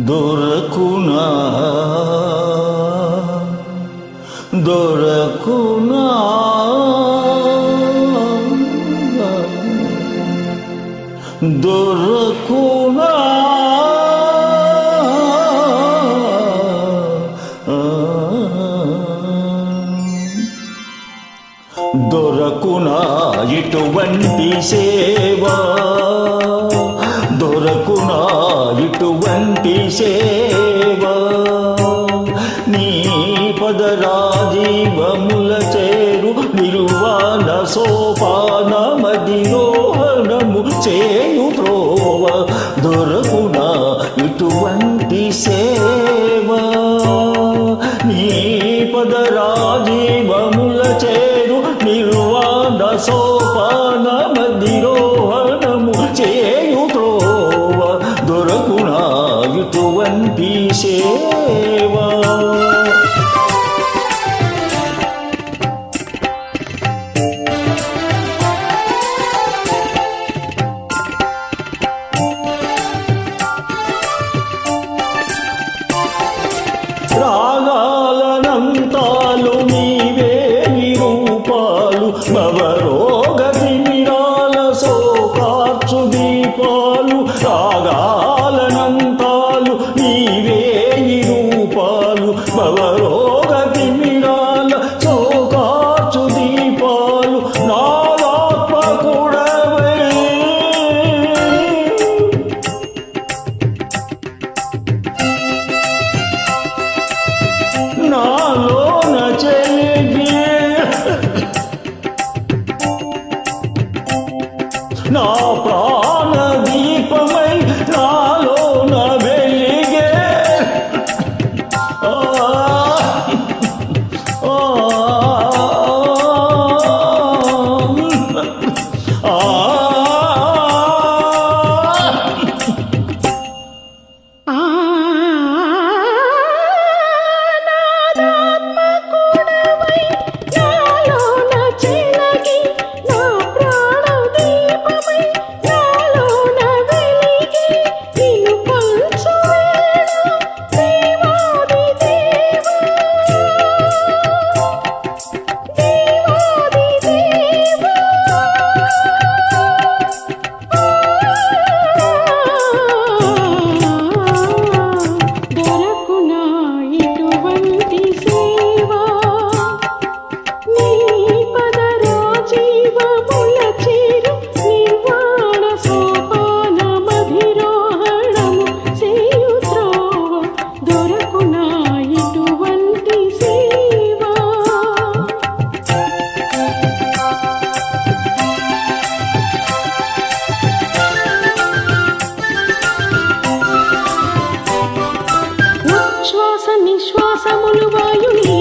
దొరకునా దొరకునా దొరకునా దొరకునా ఇటువంటి సేవా రాజీవముల చేరు నిరువాన సోపాన మదిరోహణము చేయు త్రోవ దొరకునా ఇటువంటి సేవ? నీ పదరాజీవముల చేరు నిరువాన సోపాన మదిరోహణము చేయు త్రోవ దొరకునా ఇటువంటి సేవా? నా ప్రాణ శ్వాస నిశ్వాసములు వాయు నీ